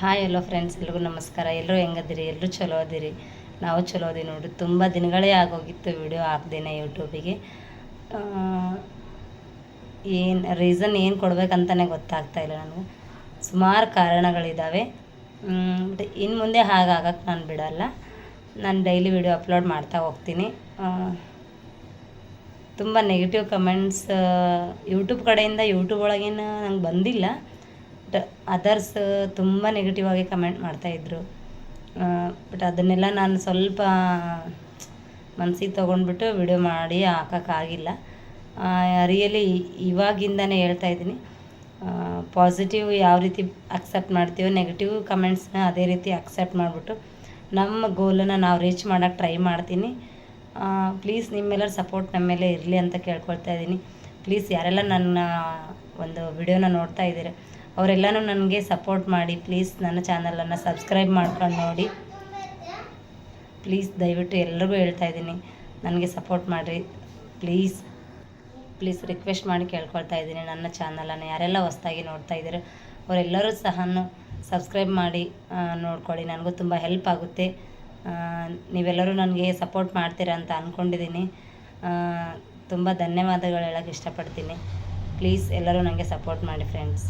Hi ಎಲ್ಲೋ friends ಎಲ್ರಿಗೂ ನಮಸ್ಕಾರ. ಎಲ್ಲರೂ ಹೆಂಗದಿರಿ? ಎಲ್ಲರೂ ಚಲೋ ಅದಿರಿ? ನಾವು ಚಲೋ ಅದೀವಿ ನೋಡಿರಿ. ತುಂಬ ದಿನಗಳೇ ಆಗೋಗಿತ್ತು ವಿಡಿಯೋ ಹಾಕ್ದೇನೆ ಯೂಟ್ಯೂಬಿಗೆ ಏನು ರೀಸನ್ ಏನು ಕೊಡಬೇಕಂತಲೇ ಗೊತ್ತಾಗ್ತಾ ಇಲ್ಲ ನನಗೆ. ಸುಮಾರು ಕಾರಣಗಳಿದ್ದಾವೆ ಬಟ್ ಇನ್ನು ಮುಂದೆ ಹಾಗಾಗಕ್ಕೆ ನಾನು ಬಿಡಲ್ಲ. ನಾನು ಡೈಲಿ ವಿಡಿಯೋ ಅಪ್ಲೋಡ್ ಮಾಡ್ತಾ ಹೋಗ್ತೀನಿ. ತುಂಬ ನೆಗೆಟಿವ್ ಕಮೆಂಟ್ಸ್ ಯೂಟ್ಯೂಬ್ ಕಡೆಯಿಂದ ಯೂಟ್ಯೂಬ್ ಒಳಗೇನು ನಂಗೆ ಬಂದಿಲ್ಲ. ಬಟ್ ಅದರ್ಸ್ ತುಂಬ ನೆಗೆಟಿವ್ ಆಗಿ ಕಮೆಂಟ್ ಮಾಡ್ತಾಯಿದ್ರು ಬಟ್ ಅದನ್ನೆಲ್ಲ ನಾನು ಸ್ವಲ್ಪ ಮನ್ಸಿಗೆ ತೊಗೊಂಡ್ಬಿಟ್ಟು ವಿಡಿಯೋ ಮಾಡಿ ಹಾಕೋಕ್ಕಾಗಿಲ್ಲ. ರಿಯಲಿ ಇವಾಗಿಂದನೇ ಹೇಳ್ತಾ ಇದ್ದೀನಿ. ಪಾಸಿಟಿವ್ ಯಾವ ರೀತಿ ಅಕ್ಸೆಪ್ಟ್ ಮಾಡ್ತೀವೋ ನೆಗೆಟಿವ್ ಕಮೆಂಟ್ಸ್ನ ಅದೇ ರೀತಿ ಅಕ್ಸೆಪ್ಟ್ ಮಾಡಿಬಿಟ್ಟು ನಮ್ಮ ಗೋಲನ್ನು ನಾವು ರೀಚ್ ಮಾಡೋಕ್ಕೆ ಟ್ರೈ ಮಾಡ್ತೀನಿ. ಪ್ಲೀಸ್ ನಿಮ್ಮೆಲ್ಲರ ಸಪೋರ್ಟ್ ನಮ್ಮ ಮೇಲೆ ಇರಲಿ ಅಂತ ಕೇಳ್ಕೊಳ್ತಾ ಇದ್ದೀನಿ. ಪ್ಲೀಸ್ ಯಾರೆಲ್ಲ ನನ್ನ ಒಂದು ವಿಡಿಯೋನ ನೋಡ್ತಾ ಇದ್ದೀರ ಅವರೆಲ್ಲನೂ ನನಗೆ ಸಪೋರ್ಟ್ ಮಾಡಿ, ಪ್ಲೀಸ್ ನನ್ನ ಚಾನಲನ್ನು ಸಬ್ಸ್ಕ್ರೈಬ್ ಮಾಡ್ಕೊಂಡು ನೋಡಿ. ಪ್ಲೀಸ್ ದಯವಿಟ್ಟು ಎಲ್ರಿಗೂ ಹೇಳ್ತಾ ಇದ್ದೀನಿ, ನನಗೆ ಸಪೋರ್ಟ್ ಮಾಡಿರಿ. ಪ್ಲೀಸ್ ಪ್ಲೀಸ್ ರಿಕ್ವೆಸ್ಟ್ ಮಾಡಿ ಕೇಳ್ಕೊಳ್ತಾ ಇದ್ದೀನಿ, ನನ್ನ ಚಾನಲನ್ನು ಯಾರೆಲ್ಲ ಹೊಸ್ದಾಗಿ ನೋಡ್ತಾ ಇದ್ದೀರೋ ಅವರೆಲ್ಲರೂ ಸಹ ಸಬ್ಸ್ಕ್ರೈಬ್ ಮಾಡಿ ನೋಡ್ಕೊಳ್ಳಿ, ನನಗೂ ತುಂಬ ಹೆಲ್ಪ್ ಆಗುತ್ತೆ. ನೀವೆಲ್ಲರೂ ನನಗೆ ಸಪೋರ್ಟ್ ಮಾಡ್ತೀರಾ ಅಂತ ಅಂದ್ಕೊಂಡಿದ್ದೀನಿ ತುಂಬ ಧನ್ಯವಾದಗಳು ಹೇಳೋಕ್ಕೆ ಇಷ್ಟಪಡ್ತೀನಿ. ಪ್ಲೀಸ್ ಎಲ್ಲರೂ ನನಗೆ ಸಪೋರ್ಟ್ ಮಾಡಿ, ಫ್ರೆಂಡ್ಸ್.